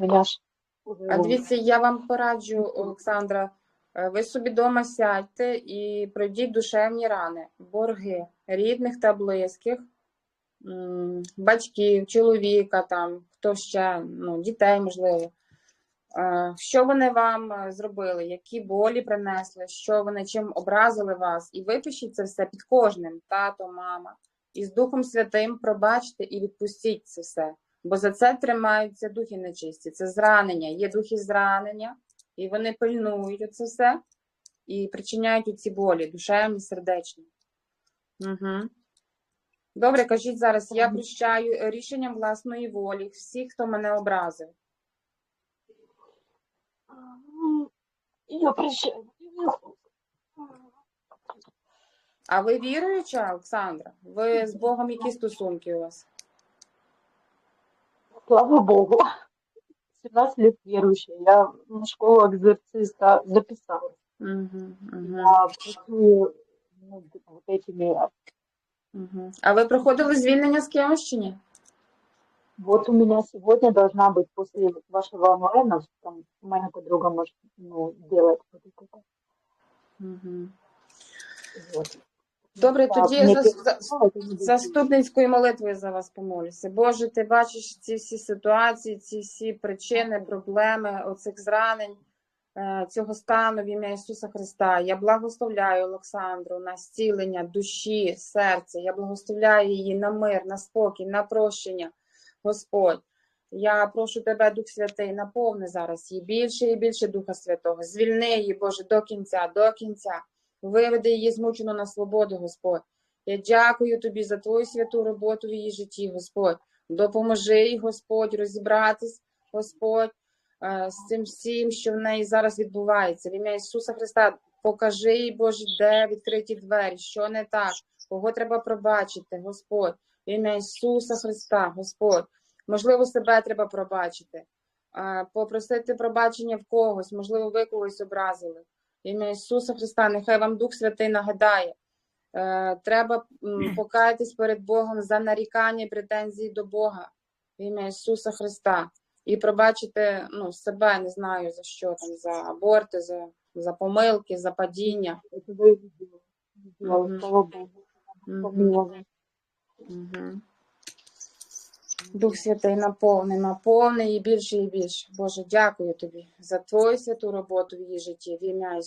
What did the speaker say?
Меня ж А дивіться, я вам пораджу, Олександра, е, ви собі вдома сядьте і пройдіть душевні рани, борги рідних та близьких, батьків, чоловіка, там, хто ще, ну, дітей, можливо. Е, Що вони вам е, зробили, які болі принесли, що вони чим образили вас, і випишіть це все під кожним, тато, мама. І з Духом Святим пробачте і відпустіть це все. Бо за це тримаються духи нечисті. Це зранення. Є духи зранення, і вони пильнують оце все і причиняють ці болі, душевні, сердечні. Угу. Добре, кажіть зараз, я прощаю рішенням власної волі всіх, хто мене образив. Я прощаю. А ви віруюча, Олександра? Ви з Богом які стосунки у вас? Слава Богу. 17 лет верующая. Я на школу экзорциста записалась. Угу, угу, Я працюю над вот этими. угу. А ви проходили звільнення з кимось чи ні? Вот у меня сегодня должна быть после вашего онлайна, там моя подруга может ну, делать вот это. Угу. Вот. Добре, тоді за, будет. заступницькою молитвою за вас помолюся. Боже, ти бачиш ці всі ситуації, ці всі причини, проблеми, оцих зранень, е, цього стану в ім'я Ісуса Христа. Я благословляю Олександру на зцілення душі, серця. Я благословляю її на мир, на спокій, на прощення, Господь. Я прошу тебе, Дух Святий, наповни зараз її більше і більше Духа Святого. Звільни її, Боже, до кінця, до кінця. Виведи її змучену на свободу, Господь. Я дякую тобі за твою святу роботу в її житті, Господь. Допоможи їй, Господь, розібратись, Господь, е, з цим всім, що в неї зараз відбувається. В ім'я Ісуса Христа, покажи їй, Боже, де відкриті двері, що не так, кого треба пробачити, Господь. В ім'я Ісуса Христа, Господь. Можливо, себе треба пробачити, е, попросити пробачення в когось, можливо, ви когось образили. Ім'я Ісуса Христа, нехай вам Дух Святий нагадає. Е, Треба покаятись перед Богом за нарікання і претензії до Бога в ім'я Ісуса Христа. І пробачити ну, себе, не знаю за що там, за аборти, за, за помилки, за падіння. Слава Богу. Мгм. Дух Святий наповни, наповни і більше і більше. Боже, дякую тобі за твою святу роботу в її житті в ім'я.